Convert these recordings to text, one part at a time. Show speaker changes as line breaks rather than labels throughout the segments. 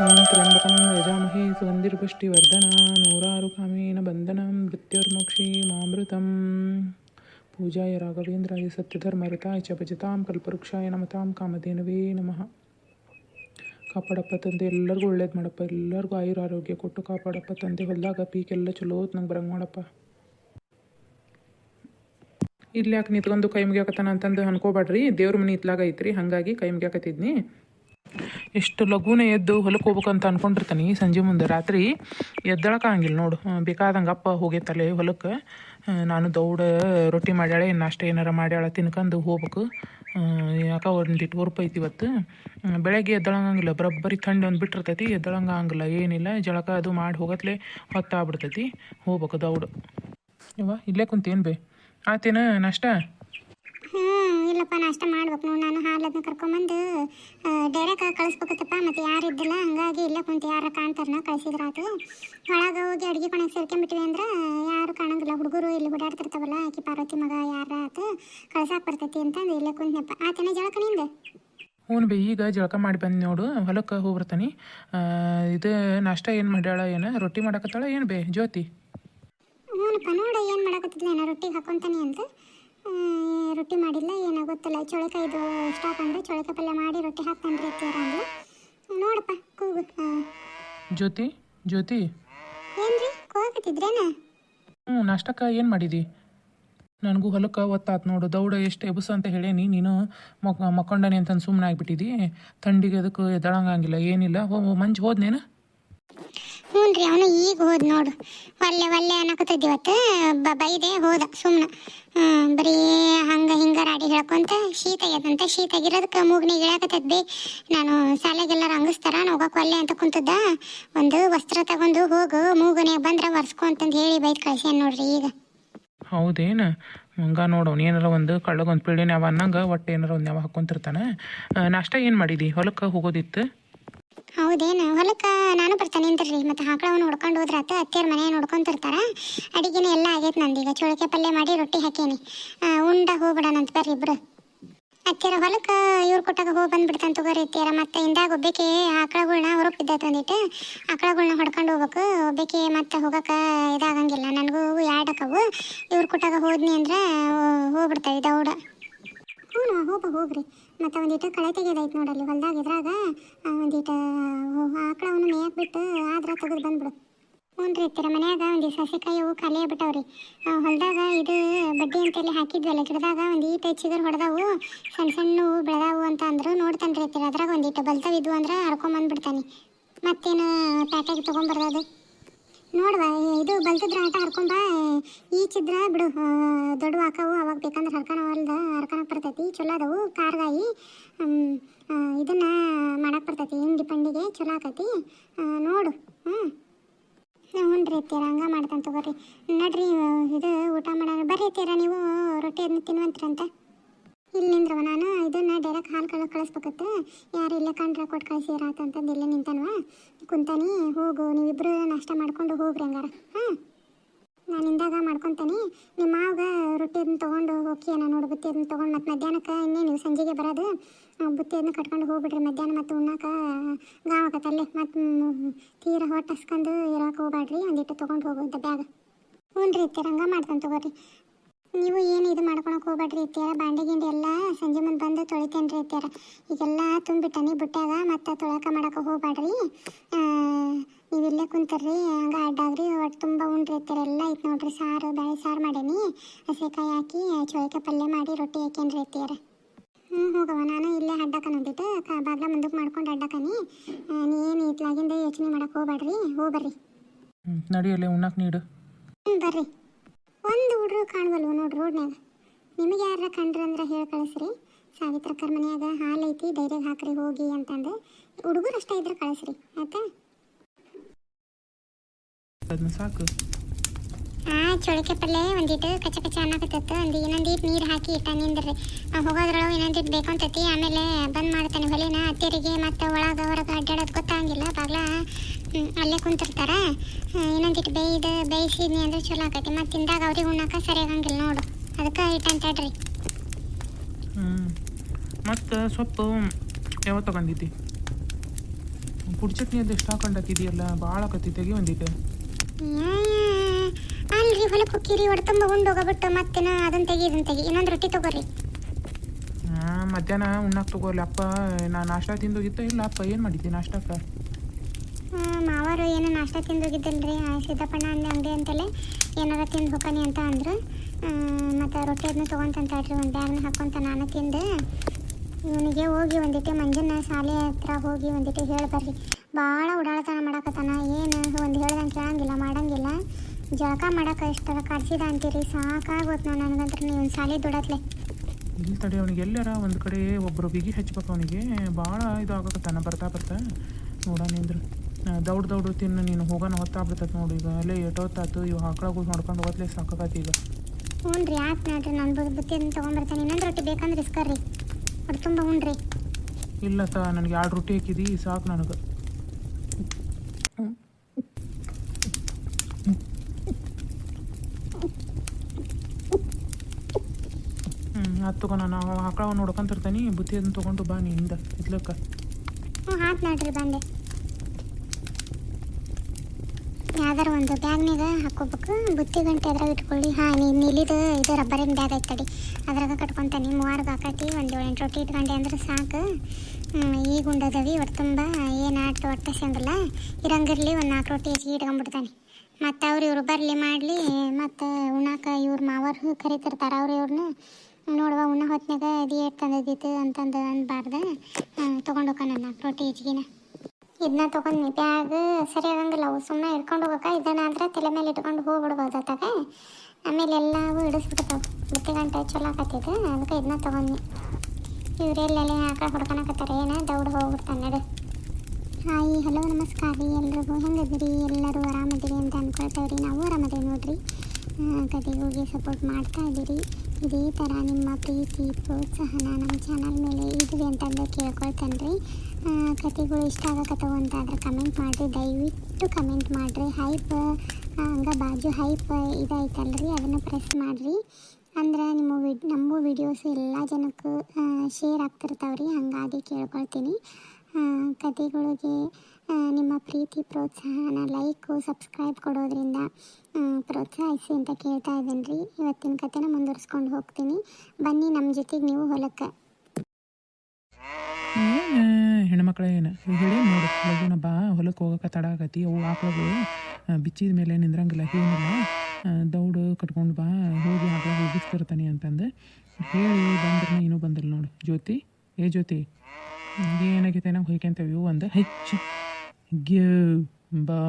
ಯಜಾಮಹೇ ಸುಗಂಧಿರ್ಪುಷ್ಟಿವರ್ಧನ ನೂರಾರು ಕಾಮೇನ ಬಂಧನಂ ಮೃತ್ಯುರ್ಮೋಕ್ಷಿ ಮಾಮೃತಂ ಪೂಜಾಯ ರಾಘವೇಂದ್ರಾಯ ಸತ್ಯಧರ್ಮರತಾಯ ಚ ಭಜತಾಂ ಕಲ್ಪವೃಕ್ಷಾಯ ನಮತಾಂ ಕಾಮಧೇನವೇ ನಮಃ ಕಾಪಾಡಪ್ಪ ತಂದೆ ಎಲ್ಲರಿಗೂ ಒಳ್ಳೇದು ಮಾಡಪ್ಪ, ಎಲ್ಲರಿಗೂ ಆಯುರ ಆರೋಗ್ಯ ಕೊಟ್ಟು ಕಾಪಾಡಪ್ಪ ತಂದೆ ಹೊಲ್ದಾಗ ಪೀಕೆಲ್ಲ ಚಲೋ ನಂಗೆ ಬರಂಗೆ ಮಾಡಪ್ಪ. ಇಲ್ಲಿ ಯಾಕೆ ನಿಂತ್ಕೊಂಡು ಕೈ ಮುಗಿಯಾಕತ್ತಾನ ಅಂತಂದು ಅನ್ಕೋಬೇಡ್ರಿ ದೇವ್ರ ಮನೆ ಇತ್ಲಾಗ ಐತ್ರಿ, ಹಾಗಾಗಿ ಕೈ ಮುಗಿಯಾಕತ್ತಿದ್ನಿ. ಎಷ್ಟು ಲಘುನ ಎದ್ದು ಹೊಲಕ್ಕೆ ಹೋಗ್ಬೇಕಂತ ಅನ್ಕೊಂಡಿರ್ತಾನೆ. ಸಂಜೆ ಮುಂದೆ ರಾತ್ರಿ ಎದ್ದಳಕ್ಕಾಗಿಲ್ಲ ನೋಡು. ಬೇಕಾದಂಗೆ ಅಪ್ಪ ಹೋಗೈತಲೆ ಹೊಲಕ್ಕೆ ನಾನು ದೌಡ ರೊಟ್ಟಿ ಮಾಡ್ಯಾಳೆ ನಾಷ್ಟ ಏನಾರ ಮಾಡ್ಯಾಳ ತಿನ್ಕೊಂಡು ಹೋಗ್ಬೇಕು. ಯಾಕೆ ಯಾಕ ಇಟ್ ವರ್ಪ ಐತಿ ಇವತ್ತು. ಬೆಳಗ್ಗೆ ಎದ್ದಳಂಗಿಲ್ಲ ಬರೋಬ್ಬರಿ ಥಂಡಿ ಒಂದು ಬಿಟ್ಟಿರ್ತೈತಿ ಎದ್ದಳಂಗಿಲ್ಲ ಏನಿಲ್ಲ. ಜಳಕ ಅದು ಮಾಡಿ ಹೋಗತ್ಲೆ ಹೊತ್ತಾಗ್ಬಿಡ್ತೈತಿ, ಹೋಗ್ಬೇಕು ದೌಡು. ಇವ ಇಲ್ಲೇ ಕುಂತೇನು ಬೇ? ಆತೇನ, ನಾಷ್ಟ?
ಹ್ಞೂ ಇಲ್ಲಪ್ಪ ನಾಷ್ಟ ಮಾಡ್ಬೇಕು ನೋಡಿ ನಾನು. ಹಾಲು ಅದನ್ನ ಕರ್ಕೊಂಬಂದು ಡೈರೆಕ್ಟ್ ಕಳಿಸ್ಬೇಕತ್ತಪ್ಪ. ಮತ್ತು ಯಾರು ಇದ್ದಿಲ್ಲ ಹಂಗಾಗಿ ಇಲ್ಲೇ ಕುಂತು ಯಾರ ಕಾಣ್ತಾರನ ಕಳಿಸಿದ್ರಾತು ಒಳಗೆ ಹೋಗಿ ಅಡುಗೆ ಕೊನೆಗೆ ಸೇರ್ಕೊಂಬಿಟ್ವಿ ಅಂದ್ರೆ ಯಾರು ಕಾಣಂಗಿಲ್ಲ. ಹುಡುಗರು ಇಲ್ಲಿ ಓಡಾಡ್ತಿರ್ತಾವಲ್ಲ ಆಕಿ ಪಾರ್ವತಿ ಮಗ ಯಾರ ಆತು ಕಳ್ಸಾಕ್ ಬರ್ತೈತಿ ಅಂತಂದು ಇಲ್ಲೇ ಕುಂತ್ನಪ್ಪ. ಆತನ ಜಳಕ ನಿಂದೆ?
ಹ್ಞೂ ಬೇ ಈಗ ಜಳಕ ಮಾಡಿ ಬಂದು ನೋಡು. ಹೊಲಕ್ಕೆ ಹೋಗ್ಬರ್ತಾನೆ. ಇದು ನಾಷ್ಟ ಏನು ಮಾಡ್ಯಾಳ ಏನು? ರೊಟ್ಟಿ ಮಾಡಕತ್ತಾಳ ಏನು ಬೇ ಜ್ಯೋತಿ?
ಹ್ಞೂನಪ್ಪ ನೋಡು ಏನು ಮಾಡಕತ್ತಿದ್ಲ ರೊಟ್ಟಿ ರೊಟ್ಟಿಗೆ ಹಾಕೊಂತಾನೆ ಅಂತ. ರೊಟ್ಟಿ ಮಾಡಿಲ್ಲ ಏನೋ ಗೊತ್ತಲ್ಲ ಚೊಳಕಾಯಿ ಇದು ಅಂದ್ರೆ ಚೊಳಕಾಯಿ ಪಲ್ಯ ಮಾಡಿ ರೊಟ್ಟಿ ಅತ್ತಿಯರ ಅಂದ್ಲು. ನೋಡಪ್ಪ ಕೂಗು.
ಜ್ಯೋತಿ ಜ್ಯೋತಿ.
ಏನ್ರಿ ಕೋಕತ್ತಿದ್ರೇನ
ಹ್ಞೂ ನಾಷ್ಟಕ್ಕೆ ಏನು ಮಾಡಿದಿ? ನನಗೂ ಹೊಲಕ್ಕೆ ಒತ್ತಾತ್ ನೋಡು. ದೌಡ ಎಷ್ಟು ಎಬಸು ಅಂತ ಹೇಳೇನಿ. ನೀನು ಮೊಕ್ ಮಕ್ಕೊಂಡನಿ ಅಂತಂದು ಸುಮ್ಮನೆ ಆಗಿಬಿಟ್ಟಿದಿ. ಥಂಡಿಗೆ ಅದಕ್ಕೆ ಎದ್ದಾಳಂಗಿಲ್ಲ ಏನಿಲ್ಲ. ಹೋ ಮಂಜು ಹೋದ್ನೇನು?
ಹ್ಞೂ ರೀ ಅವನು ಈಗ ಹೋದ್ ನೋಡು. ಒಲ್ಲೆ ಒಲ್ಲೆ ಅನ್ನಕತ್ತಿದ್ದ ಇವತ್ತು. ಬೈದೆ ಹೋದ ಸುಮ್ಮನೆ ಬರೀ ಹಂಗೆ ಹಿಂಗೆ ರಾಡಿ ಹೇಳ್ಕೊಂತ ಶೀತ ಆಗ್ಯದಂತ ಶೀತ ಆಗಿರೋದಕ್ಕೆ ಮೂಗ್ನಿಗೆ ಇಳಾಕತ್ತದ ಬಿ ನಾನು ಶಾಲೆಗೆಲ್ಲರೂ ಹಂಗಿಸ್ತಾರ ಹೋಗಕ್ಕೆ ಒಲ್ಲೆ ಅಂತ ಕುಂತದ್ದ. ಒಂದು ವಸ್ತ್ರ ತಗೊಂಡು ಹೋಗು, ಮೂಗನೆ ಬಂದ್ರೆ ಒರ್ಸ್ಕೊ ಹೇಳಿ ಬೈದ್ ಕಳ್ಸ್ಯಾನ ನೋಡ್ರಿ ಈಗ.
ಹೌದೇನು? ಹಂಗ ನೋಡು, ಅವ್ನು ಏನಾರ ಒಂದು ಕಳ್ಳಗೊಂದು ಪೀಳಿನ ಯಾವ ಅನ್ನಂಗೆ, ಒಟ್ಟು ಏನಾರ ಒಂದು ಯಾವ ಹಾಕ್ಕೊಂತಿರ್ತಾನೆ ನಾಷ್ಟ ಏನು ಮಾಡಿದಿ? ಹೊಲಕ್ಕೆ ಹೋಗೋದಿತ್ತು?
ಹೌದೇನು? ಹೊಲಕ್ಕೆ ನಾನು ಬರ್ತಾನೆ ಅಂತರಿ ಮತ್ತು ಹುಡ್ಕೊಂಡು ನೋಡ್ಕೊಂಡು ಹೋದ್ರಾತ ಅತ್ತೆಯರ ಮನೆ ನೋಡ್ಕೊಂತಿರ್ತಾರ ಅಡಿಗೆನ ಎಲ್ಲ ಆಗೈತೆ ನಂದೀಗ. ಚೋಳಿಕೆ ಪಲ್ಯ ಮಾಡಿ ರೊಟ್ಟಿ ಹಾಕೇನಿ. ಉಂಡ ಹೋಗ್ಬಿಡಣಂತ ಬರ್ರಿ ಇಬ್ರು. ಅತ್ತೆಯರ ಹೊಲಕ್ಕೆ ಇವ್ರು ಕೊಟ್ಟಾಗ ಹೋಗಿ ಬಂದ್ಬಿಡ್ತಾನೆ ತಗೋರಿ ಅತ್ತೆಯರ. ಮತ್ತೆ ಹಿಂದಾಗ ಒಬ್ಬಾಕಿ ಆಕಳಗಳ್ನ ಹೊರಗೆ ಬಿದ್ದೈತೆ ಒಂದಿಟ್ಟು ಹೊಡ್ಕೊಂಡು ಹೋಗ್ಬೇಕು. ಒಬ್ಬಾಕಿ ಮತ್ತೆ ಹೋಗಕ್ಕೆ ಇದಾಗಂಗಿಲ್ಲ. ನನಗೂ ಎರಡಕ್ಕವು ಇವ್ರು ಕೊಟ್ಟಾಗ ಹೋದ್ನಿ ಅಂದ್ರೆ ಹೋಗ್ಬಿಡ್ತಾವೆ ದೌಡ. ಹ್ಞೂ ಹೋಗ, ಹೋಗ್ರಿ. ಮತ್ತು ಒಂದಿಟ್ಟು ಕಳೆ ತೆಗೆದೈತೆ ನೋಡಲ್ಲಿ ಹೊಲ್ದಾಗ ಇದ್ರಾಗ ಒಂದೀಟ ಒಂದಿಟ್ಟು ಆಕಳವನ್ನು ಮೇಯಕ್ಕೆ ಬಿಟ್ಟು ಆದ್ರೆ ತೆಗೆದು ಬಂದ್ಬಿಡು. ಹ್ಞೂ ರೀ ಇರ್ತೀರ ಮನ್ಯಾಗ ಒಂದು ಸಸಿಕಾಯಿ ಹೂವು ಖಾಲಿ ಆಗ್ಬಿಟ್ಟವ್ರಿ. ಹೊಲ್ದಾಗ ಇದು ಬಡ್ಡಿ ಅಂತೇಳಿ ಹಾಕಿದ್ವಲ್ಲ, ಗಿಡದಾಗ ಒಂದು ಈಟ ಚಿಗರ್ ಹೊಡೆದವು ಸಣ್ಣ ಸಣ್ಣ ಹೂವು ಬೆಳೆದಾವು ಅಂತ ಅಂದರು ನೋಡ್ತಾನೆ ರೀ ಇರ್ತೀರ ಅದ್ರಾಗ ಒಂದಿಟ್ಟು ಬಲ್ತಾವಿದ್ವು ಅಂದ್ರೆ ಹರ್ಕೊಂಬಂದ್ಬಿಡ್ತಾನೆ. ಮತ್ತೇನು ಪ್ಯಾಕೆಗೆ ತೊಗೊಂಬರ್ದದು? ನೋಡುವ, ಇದು ಬಲ್ತಿದ್ರ ಆಟ ಹರ್ಕೊಂಬ ಚಿದ್ರ ಬಿಡು. ದೊಡ್ಡ ಹಾಕವು, ಅವಾಗ ಬೇಕಂದ್ರೆ ಹರ್ಕನ ಹೊಲ್ದ ಹರ್ಕೊಂಡ ಬರ್ತೈತಿ. ಚಲೋ ಅದಾವು, ಕಾರ್ಗಾಯಿ. ಇದನ್ನ ಮಾಡಕ್ ಬರ್ತೈತಿ. ಹಿಂಡಿ ಪಂಡಿಗೆ ಚಲೋ ಆಕೈತಿ. ನೋಡು. ಹ್ಞೂ ಹ್ಞೂ ರೀ ಅತ್ತೀರ ಹಂಗ ಮಾಡ್ತಾನೆ ತಗೋರಿ. ನಡ್ರಿ, ಇದು ಊಟ ಮಾಡೋಣ ಬರ್ರಿ ಅತ್ತೀರ ನೀವು ರೊಟ್ಟಿ ಅದನ್ನ ತಿನ್ವಂತ್ರಂತ ಇಲ್ಲಿ ನಿಂದ್ರವ ನಾನು? ಇದನ್ನ ಡೈರೆಕ್ಟ್ ಹಾಲು ಕಳ್ ಕಳಿಸ್ಬೇಕತ್ತ ಯಾರು ಇಲ್ಲೇ ಕಂಡ್ರೆ ಕೊಟ್ಟು ಕಳಿಸಿರ ಅಂತಂದು ಇಲ್ಲಿ ನಿಂತಾನವ? ಕುಂತಾನಿ, ಹೋಗು, ನೀವಿಬ್ರು ನಾಷ್ಟ ಮಾಡ್ಕೊಂಡು ಹೋಗ್ರಿ ಹಂಗಾರ. ಹಾಂ? ನಾನು ಇಂದಾಗ ಮಾಡ್ಕೊತಾನೆ. ನಿಮ್ಮ ಮಾವಾಗ ರೊಟ್ಟಿ ಅದನ್ನ ತೊಗೊಂಡು ಹೋಗಿ ನಾನು ನೋಡಿ ಬುತ್ತಿ ಅದನ್ನ ತೊಗೊಂಡು ಮತ್ತು ಮಧ್ಯಾಹ್ನಕ್ಕೆ ಇನ್ನೇನು ಸಂಜೆಗೆ ಬರೋದು ಬುತ್ತಿ ಅದನ್ನ ಕಟ್ಕೊಂಡು ಹೋಗ್ಬಿಡ್ರಿ ಮಧ್ಯಾಹ್ನ ಮತ್ತು ಉಣ್ಣಾಕ ಗಾವಕತ್ತಲ್ಲೇ ಮತ್ತು ತೀರ ಹೊಟ್ಟೆ ಹಸ್ಕೊಂಡು ಇರೋಕೆ ಹೋಗ್ಬೇಡ್ರಿ ಒಂದಿಟ್ಟು ತೊಗೊಂಡು ಹೋಗುವಂಥ ಬ್ಯಾಗ್. ಹ್ಞೂ ರೀ ಹಂಗೆ ಮಾಡ್ತಾನೆ ತಗೋರಿ. ನೀವು ಏನು ಇದು ಮಾಡ್ಕೊಳಕ್ ಹೋಗ್ಬೇಡ್ರಿ ಇತ್ತೀರ ಬಾಂಡೆ ಗಿಂಡಿ ಎಲ್ಲ ಸಂಜೆ ಮುಂದೆ ಬಂದು ತೊಳಿತೇನೆ ರೀ ಇತ್ತೀರ ಈಗೆಲ್ಲ ತುಂಬಿಟ್ಟನಿ ಬುಟ್ಟ್ಯಾಗ ಮತ್ತೆ ತೊಳಕ ಮಾಡಕ್ಕೆ ಹೋಗ್ಬೇಡ್ರಿ. ನೀವು ಇಲ್ಲೇ ಕುಂತರ್ರಿ ಹಂಗೆ ಅಡ್ಡಾಗ್ರಿ ಒಟ್ಟು ತುಂಬ ಉಂಡ್ರಿ ಇತ್ತೀರ ಎಲ್ಲ ಐತೆ ನೋಡ್ರಿ. ಸಾರು ಬೇಳೆ ಸಾರು ಮಾಡೀನಿ. ಹಸಿಕಾಯಿ ಹಾಕಿ ಚೋಳಿಕಾಯಿ ಪಲ್ಯ ಮಾಡಿ ರೊಟ್ಟಿ ಹಾಕೇನ್ರಿ ಇತ್ತೀರ ಹ್ಞೂ ಹೋಗವ ನಾನು ಇಲ್ಲೇ ಅಡ್ಡಕ ನಂದಿಟ್ಟು ಕ ಬಾಗ್ಲ ಮುಂದಕ್ಕೆ ಮಾಡ್ಕೊಂಡು ಅಡ್ಡಕನಿ. ನೀನು ಇತ್ಲಾಗಿಂದ ಯೋಚನೆ ಮಾಡಕ್ಕೆ ಹೋಗ್ಬೇಡ್ರಿ. ಹೋಗ್ಬರ್ರಿ.
ನಡಿಯಲ್ಲೇ ಉಣ್ಣಕ್ಕೆ ನೀಡು.
ಹ್ಞೂ ಬರ್ರಿ. ಒಂದು ಹುಡ್ರು ಕಾಣವಲ್ವ ನೋಡ್ರಿ ರೋಡ್ನ್ಯಾಗ. ನಿಮಗೆ ಯಾರ ಕಂಡ್ರಿ ಅಂದ್ರೆ ಹೇಳಿ ಕಳಿಸ್ರಿ. ಸಾವಿತ್ರಕ್ಕರ ಮನೆಯಾಗ ಹಾಲು ಐತಿ, ಡೈರಿಗೆ ಹಾಕ್ರಿ, ಹೋಗಿ ಅಂತಂದು ಹುಡುಗರು ಅಷ್ಟೇ ಇದ್ರೆ ಕಳಿಸ್ರಿ, ಆಯ್ತಾ?
ಸಾಕು.
ಆ ಚೊಳಕೆ ಪಲ್ಲೆ ಒಂದಿಟ್ಟು ಕಚ್ಚ ಕಚ್ಚ ಅನ್ನಕತ್ತತ್ತು ಒಂದು ಇನ್ನೊಂದಿಟ್ಟು ನೀರು ಹಾಕಿ ಇಟ್ಟ ನಿಂದ್ರಿ. ಹೋಗೋದ್ರೊಳಗೆ ಇನ್ನೊಂದಿಟ್ಟು ಬೇಕಂತತಿ ಆಮೇಲೆ ಬಂದ್ ಮಾಡ್ತಾನೆ ಹೊಲಿನ ಅತ್ತೆರಿಗೆ ಮತ್ತೆ ಒಳಗೆ ಹೊರಗೆ ಅಡ್ಡಾಡೋದು ಗೊತ್ತಾಗಿಲ್ಲ ಬಾಗ್ಲ ಅಲ್ಲೇ ಕುಂತಿರ್ತಾರ. ಇನ್ನೊಂದಿಟ್ಟು ಬೇಯ್ದು ಬೇಯಿಸಿದ್ನಿ ಅಂದ್ರೆ ಚಲೋ ಆಕೈತಿ ಮತ್ತೆ ತಿಂದಾಗ ಅವ್ರಿಗೆ ಉಣ್ಣಾಕ ಸರಿಯಾಗಂಗಿಲ್ಲ ನೋಡು. ಅದಕ್ಕೆ ಇಟ್ಟಂತಡ್ರಿ
ಹ್ಞೂ ಮತ್ತೆ ಸೊಪ್ಪು ಯಾವ ತಗೊಂಡಿದ್ದಿ? ಪುಡಿ ಚಟ್ನಿ ಅದು ಎಷ್ಟು ಹಾಕೊಂಡಾಕಿದೆಯಲ್ಲ ಭಾಳ ಕತ್ತಿ ತೆಗಿ ಒಂದಿಟ್ಟು
ಅಲ್ರಿ ಹೊಲಕ್ಕೆ ಹೋಗಿರಿ ಹೊಡ್ತಂಬ ತುಂಬ ಉಂಡು ಹೋಗಬಿಟ್ಟು ಮತ್ತಿನ ಅದನ್ನ ತೆಗಿ ಇದನ್ನ ತೆಗಿ. ಇನ್ನೊಂದು ರೊಟ್ಟಿ ತಗೋರಿ.
ಹಾಂ ಮಧ್ಯಾಹ್ನ ಉಣ್ಣಕ್ಕೆ ತಗೋರಿ. ಅಪ್ಪ ನಾ ನಾಷ್ಟ ತಿಂದೋಗಿತ್ತು ಇಲ್ಲ ಅಪ್ಪ? ಏನು ಮಾಡಿದ್ದೆ ನಾಷ್ಟಕ್ಕೆ?
ಮಾವರು ಏನು ನಾಷ್ಟ ತಿಂದೋಗಿದ್ದಲ್ರಿ. ಆ, ಸಿದ್ದಪ್ಪಣ್ಣ ಅಂದೆ ಅಂಗಡಿ ಅಂತಲೇ ಏನಾರ ತಿಂದು ಹೋಗ್ತಾನೆ ಅಂತ ಅಂದರು. ಮತ್ತು ರೊಟ್ಟಿ ಅದನ್ನ ತೊಗೊಂತಂತಾಳ್ರಿ ಒಂದು ಬ್ಯಾಗ್ನ ಹಾಕೊಂತ ನಾನು ತಿಂದು. ಇವನಿಗೆ ಹೋಗಿ ಒಂದಿಟ್ಟು ಮಂಜನ ಶಾಲೆ ಹತ್ರ ಹೋಗಿ ಒಂದಿಟ್ಟು ಹೇಳಿ ಬರ್ರಿ. ಭಾಳ ಓಡಾಡ್ತಾನ ಮಾಡಕತ್ತಾನ. ಏನು ಒಂದು ಹೇಳ್ದಂಗೆ ಕೇಳಂಗಿಲ್ಲ ಮಾಡಂಗಿಲ್ಲ. ಜಳಕ ಮಾಡಕ್ಕೆ ಇಷ್ಟರ ಕರ್ಸಿದ ಅಂತೀರಿ ಸಾಕಾಗೋತ್ ನಾನು ನನಗಂತ್ರ ನೀವು ಸಾಲಿ ದುಡತ್ಲೆ.
ಇಲ್ಲಿ ತಡಿ ಅವನಿಗೆ ಎಲ್ಲಾರ ಒಂದು ಕಡೆ ಒಬ್ಬರು ಬಿಗಿ ಹಚ್ಬೇಕು ಅವನಿಗೆ. ಭಾಳ ಇದು ಆಗಕತ್ತಾನ ಬರ್ತಾ ಬರ್ತಾ. ನೋಡ ನಿಂದ್ರು. ದೌಡ್ ದೌಡು ತಿನ್ನು ನೀನು ಹೋಗೋಣ ಹೊತ್ತಾಗ್ಬಿಡ್ತೈತೆ ನೋಡಿ ಈಗ. ಅಲ್ಲೇ ಎಟೋತ್ತಾತು ಇವು ಆಕಳಗಳು ನೋಡ್ಕೊಂಡು ಹೋಗತ್ಲೆ ಸಾಕಾಗತ್ತೆ ಈಗ.
ಹ್ಞೂ ರೀ ಆಯ್ತು ನೋಡ್ರಿ ನಾನು ಬುತ್ತಿಯನ್ನು ತೊಗೊಂಬರ್ತಾನೆ. ಇನ್ನೊಂದು ರೊಟ್ಟಿ ಬೇಕಂದ್ರೆ ಇಸ್ಕರ್ರಿ. ಅದು ತುಂಬ ರೀ
ಇಲ್ಲ ತ ನನಗೆ ಎರಡು ರೊಟ್ಟಿ ಹಾಕಿದಿ ಸಾಕು ನನಗೆ ಹ್ಞೂ ಅದು ತಗೋ ನಾನು ಆಕಳ ನೋಡ್ಕೊಂತಿರ್ತಾನೆ ಬುತ್ತಿ ಅದನ್ನ ತೊಗೊಂಡು ಬಾ ನಿಂದ, ಇದ್ಲಕ್ಕ.
ಹ್ಞೂ ನೋಡ್ರಿ, ಬಂದೆ. ಯಾವ್ದಾರ ಒಂದು ಬ್ಯಾಗ್ನಾಗ ಹಾಕೋಬೇಕು, ಬುತ್ತಿ ಗಂಟೆ ಅದ್ರಾಗ ಇಟ್ಕೊಳ್ಳಿ. ಹಾಂ, ನೀ ನೀಲಿದು ಇದು ರಬ್ಬರಿನ ಬ್ಯಾಗ್ ಐತೆ ತಡಿ. ಅದ್ರಾಗ ಕಟ್ಕೊಂತಾನೆ ಮೂವಾರ್ಗೆ ಹಾಕತಿ ಒಂದು ಏಳು ಎಂಟು ರೊಟ್ಟಿ ಇಟ್ಕೊಂಡೆ ಅಂದ್ರೆ ಸಾಕು. ಈ ಈಗ ಉಂಡದವಿ ತುಂಬ, ಏನು ಆಟ ಹೊಟ್ಟೆ ಸಂಗಲ್ಲ ಇರಂಗಿರ್ಲಿ ಒಂದು ನಾಲ್ಕು ರೊಟ್ಟಿ ಹೆಚ್ಚಿಗೆ ಇಟ್ಕೊಂಡ್ಬಿಡ್ತಾನೆ ಮತ್ತು ಅವ್ರು ಇವ್ರು ಬರಲಿ ಮಾಡಲಿ, ಮತ್ತು ಉಣಾಕ ಇವ್ರ ಮಾವರು ಕರಿತಿರ್ತಾರೆ ಅವ್ರು ಇವ್ರನ್ನ ನೋಡುವ, ಉಣ್ಣ ಹೊತ್ತಿನಾಗ ಏಟ್ ತಂದದಿತ್ತು ಅಂತಂದು ಅನ್ಬಾರ್ದು ತೊಗೊಂಡು ಹೋಗೋಣ ಹೆಚ್ಚಿಗೆನ ಇದನ್ನ ತೊಗೊಂಡು ಬ್ಯಾಗ್ ಸರಿ ಆಗಂಗಿಲ್ಲ ಅವು ಸುಮ್ಮನೆ ಇಟ್ಕೊಂಡು ಹೋಗಕ್ಕೆ. ಇದನ್ನಾದ್ರೆ ತಲೆ ಮೇಲೆ ಇಟ್ಕೊಂಡು ಹೋಗ್ಬಿಡ್ಬೋದು ಅತ್ತಾಗ. ಆಮೇಲೆ ಎಲ್ಲವೂ ಇಡಿಸ್ಬಿಡ್ತಾವೆ. ಬುತ್ತಿ ಗಂಟೆ ಚಲೋ ಆಕತ್ತಿದ್ದು ಅದಕ್ಕೆ ಇದನ್ನ ತೊಗೊಂಡು ಇವರೆಲ್ಲೆಲ್ಲ ಆಕಳ ಹೊಡ್ಕೊಳಕತ್ತಾರೆ ಏನ? ದೌಡ್ ಹೋಗ್ಬಿಡ್ತಾನೆ ನಡು. ಹಾಯ್, ಹಲೋ, ನಮಸ್ಕಾರ ರೀ ಎಲ್ರಿಗೂ. ಹೆಂಗದಿರಿ? ಎಲ್ಲರೂ ಆರಾಮದಿರಿ ಅಂತ ಅನ್ಕೊಳ್ತೇವ್ರಿ ನಾವು ಆರಾಮದೇವಿ ನೋಡ್ರಿ. ಹೋಗಿ ಸಪೋರ್ಟ್ ಮಾಡ್ತಾ ಇದ್ದೀರಿ. ಇದೇ ಥರ ನಿಮ್ಮ ಪ್ರೀತಿ ಪ್ರೋತ್ಸಾಹನ ನಮ್ಮ ಚಾನಲ್ ಮೇಲೆ ಇದ್ವಿ ಅಂತಂದು ಕೇಳ್ಕೊಳ್ತೇನೆ ರೀ ಕತೆಗಳು ಇಷ್ಟ ಆಗಕತ್ತವು ಅಂತಾದ್ರೆ ಕಮೆಂಟ್ ಮಾಡಿರಿ ದಯವಿಟ್ಟು ಕಮೆಂಟ್ ಮಾಡಿರಿ. ಹೈಪ್ ಹಂಗೆ ಬಾಜು ಹೈಪ್ ಇದಾಯ್ತಲ್ಲ ರೀ ಅದನ್ನು ಪ್ರೆಸ್ ಮಾಡಿರಿ. ಅಂದ್ರೆ ನಿಮ್ಮ ವಿಡ್ ನಮ್ಮ ವಿಡಿಯೋಸ್ ಎಲ್ಲ ಜನಕ್ಕೆ ಶೇರ್ ಆಗ್ತಿರ್ತಾವ್ರಿ ಹಂಗಾಗಿ ಕೇಳ್ಕೊಳ್ತೀನಿ. ಆ, ಕತೆಗಳಿಗೆ ನಿಮ್ಮ ಪ್ರೀತಿ, ಪ್ರೋತ್ಸಾಹನ ಲೈಕು, ಸಬ್ಸ್ಕ್ರೈಬ್ ಕೊಡೋದ್ರಿಂದ ಪ್ರೋತ್ಸಾಹಿಸಿ ಅಂತ ಕೇಳ್ತಾ ಇದ್ದೀನಿ ರೀ. ಇವತ್ತಿನ ಕಥೆನ ಮುಂದುವರಿಸ್ಕೊಂಡು ಹೋಗ್ತೀನಿ. ಬನ್ನಿ, ನಮ್ಮ ಜೊತೆಗೆ ನೀವು ಹೊಲಕ್ಕೆ.
ಹೆಣ್ಮಕ್ಳೇನು ಹೇಳಿ ನೋಡಿ. ಲಗುನ ಬಾ ಹೊಲಕ್ಕೆ ಹೋಗಕ್ಕೆ ತಡ ಆಗತಿ. ಅವು ಆಕಳುಗಳು ಬಿಚ್ಚಿದ ಮೇಲೆ ನಿಂದ್ರಂಗಿಲ್ಲ, ಏನಿಲ್ಲ. ದೌಡು ಕಟ್ಕೊಂಡು ಬಾ, ಹೋಗಿ ಆಕಳುಗಳು ಬಿಚ್ತಿರ್ತಾನೆ ಅಂತಂದು. ಹೇಳಿ ಬಂದ್ರೆ ನೀನು ಬಂದಿಲ್ಲ ನೋಡು. ಜ್ಯೋತಿ, ಏ ಜ್ಯೋತಿ, ಏನಾಗೈತೆ? ನಂಗೆ ಹೊಯ್ಕೊಂತೇವೆ ಒಂದು ಹೆಚ್ಚು. ಗ್ಯೂ ಬಾ.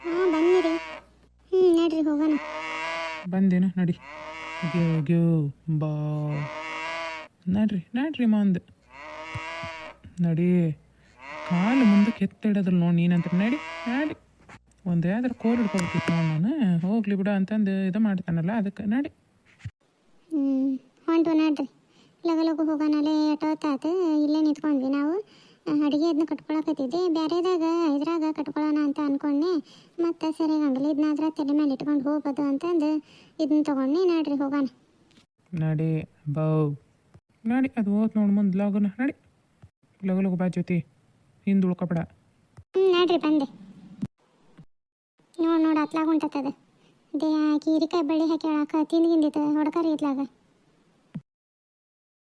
ಹಾ ಬನ್ನಿ ರೀ ಹ್ಞೂ ನಡ್ರಿ ಹೋಗೋಣ.
ಬಂದೇನ ನಡಿ. ಗ್ಯೂ ಗ್ಯೂ ಬಾ. ನಡ್ರಿ ನಡ್ರಿ ಮಂದ್. ನಡಿ. ಕಾಲು ಮುಂದಕ್ಕೆ ಎತ್ತಿಡೋದಿಲ್ಲ ನೋಡಿ ನೀನಂತ ನಡಿ ನಡಿ. ಒಂದು ಯಾವ್ದಾರು ಕೋಲ್ ಹಿಡ್ಕೊಬೇಕಿತ್ತು ನೋಡಿ ನಾನು. ಹೋಗ್ಲಿ ಬಿಡ ಅಂತಂದು ಇದು ಮಾಡ್ತಾನಲ್ಲ ಅದಕ್ಕೆ ನಡಿ.
ಹ್ಞೂ ಹೊಂಟು ನಡ್ರಿ. ಲಗ ಲಗು ಹೋಗೋಣಲ್ಲೇ ಎಷ್ಟೊತ್ತಾತು ಇಲ್ಲೇ ನಿಂತ್ಕೊಂಡ್ವಿ ನಾವು. ಅಡುಗೆ ಅದನ್ನ ಕಟ್ಕೊಳಕತ್ತಿದ್ದೆ. ಬೇರೆದಾಗ ಇದ್ರಾಗ ಕಟ್ಕೊಳ್ಳೋಣ ಅಂತ ಅನ್ಕೊಂಡೆ ಮತ್ತೆ ಸರಿ ಹಂಗಲ್ಲ ಇದನ್ನಾದ್ರೆ ತಲೆ ಮೇಲೆ ಇಟ್ಕೊಂಡು ಹೋಗ್ಬೋದು ಅಂತಂದು ಇದನ್ನ ತೊಗೊಂಡು ನಡ್ರಿ ಹೋಗೋಣ
ನಡಿ ಬೌ. ನಡಿ ಅದು ಹೋತ್ ನೋಡಿ ಮುಂದೆ ಲಗುನ. ನಡಿ. ಲಗು ಲಗು ಬಾ ಜೊತೆ ಹಿಂದೆ ಉಳ್ಕೊಬೇಡ.
ಹ್ಞೂ ನಡ್ರಿ ಬಂದೆ. ನೋಡಿ ನೋಡಿ ಹತ್ಲಾಗ ಉಂಟತ್ತದ. ದೇ ಹೀರಿಕಾಯಿ ಬಳ್ಳಿ ಹಾಕಿ ಹೇಳಕ್ಕ ತಿಂದು ಗಿಂದಿತ್ತು ಹೊಡ್ಕರಿ ಇತ್ಲಾಗ.